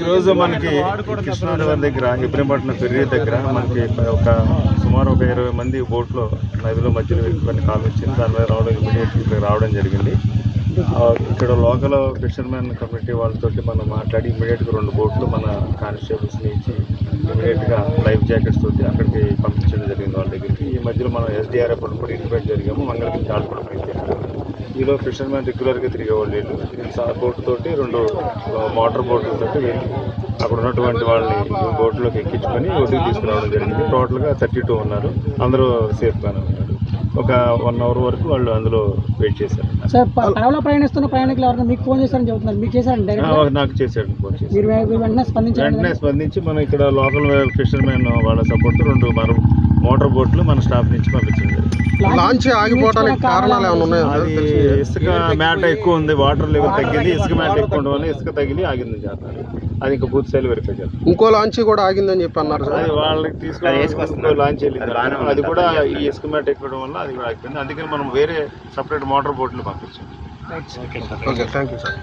ఈరోజు మనకి కృష్ణానగర్ దగ్గర ఇబ్రహీంపట్నం ఫెర్రీ దగ్గర మనకి ఒక సుమారు ఒక ఇరవై మంది బోట్లో నదిలో మధ్యలో వెళ్ళిపోయిన కాలు వచ్చింది. దాని మీద రావడం ఇమీడియట్గా ఇక్కడ రావడం జరిగింది. ఇక్కడ లోకల్ ఫిషర్మెన్ కమిటీ వాళ్ళతోటి మనం మాట్లాడి ఇమీడియట్గా రెండు బోట్లు మన కానిస్టేబుల్స్ని ఇచ్చి ఇమీడియట్గా లైఫ్ జాకెట్స్ తోటి అక్కడికి పంపించడం జరిగింది. మధ్యలో మనం ఎస్డిఆర్ఎఫ్ కూడా ఇన్వైట్ జరిగాము. మంగళగిరి వాళ్ళు కూడా బయలుదేరారు ఈలో ఫిషర్మెన్ రెగ్యులర్గా తిరిగేవాళ్ళు వీళ్ళు బోట్ తోటి రెండు మోటార్ బోట్ల తోటి వెళ్ళి. అక్కడ ఉన్నటువంటి వాళ్ళని బోట్లోకి ఎక్కించుకొని ఒడ్డుకు తీసుకురావడం జరిగింది. టోటల్గా థర్టీ టూ ఉన్నారు. అందరూ సేఫ్గానే ఉన్నారు. ఒక వన్ అవర్ వరకు వాళ్ళు అందులో వెయిట్ చేశారు. సార్ పడవలో ప్రయాణిస్తున్న ప్రయాణికులు ఎవరైనా మీకు ఫోన్ చేశారని చెబుతున్నారు. మీకు చేశారండి డైరెక్ట్ నాకు చేశాడు ఫోన్ మీరు వెంటనే స్పందించారు? వెంటనే స్పందించి మనం ఇక్కడ లోకల్ ఫిషర్మెన్ వాళ్ళ సపోర్ట్ రెండు మన మోటార్ బోట్లు మన స్టాఫ్ నుంచి పంపించడం జరిగింది. లాంచ్ ఆగిపోవడానికి కారణాలు ఏమైనా ఉన్నాయా? అది ఇసుక మేట ఎక్కువ ఉంది వాటర్ లెవెల్ తగ్గింది ఇసుక మేట ఎక్కువ ఉండడం వల్ల ఇసుక తగిలి ఆగింది చేస్తారు అది ఇంకా పూర్తి స్థాయిలో వెరిఫై చేస్తారు ఇంకో లాంచ్ కూడా ఆగిందని చెప్పి అన్నారు సార్. అది వాళ్ళకి తీసుకొని లాంచ్ వెళ్ళింది. అది కూడా ఈ ఇసుక మేట ఎక్కడం వల్ల అది కూడా ఆగిపోయింది. అందుకని మనం వేరే సపరేట్ మోటార్ బోట్లు పంపించాం. Okay thank you sir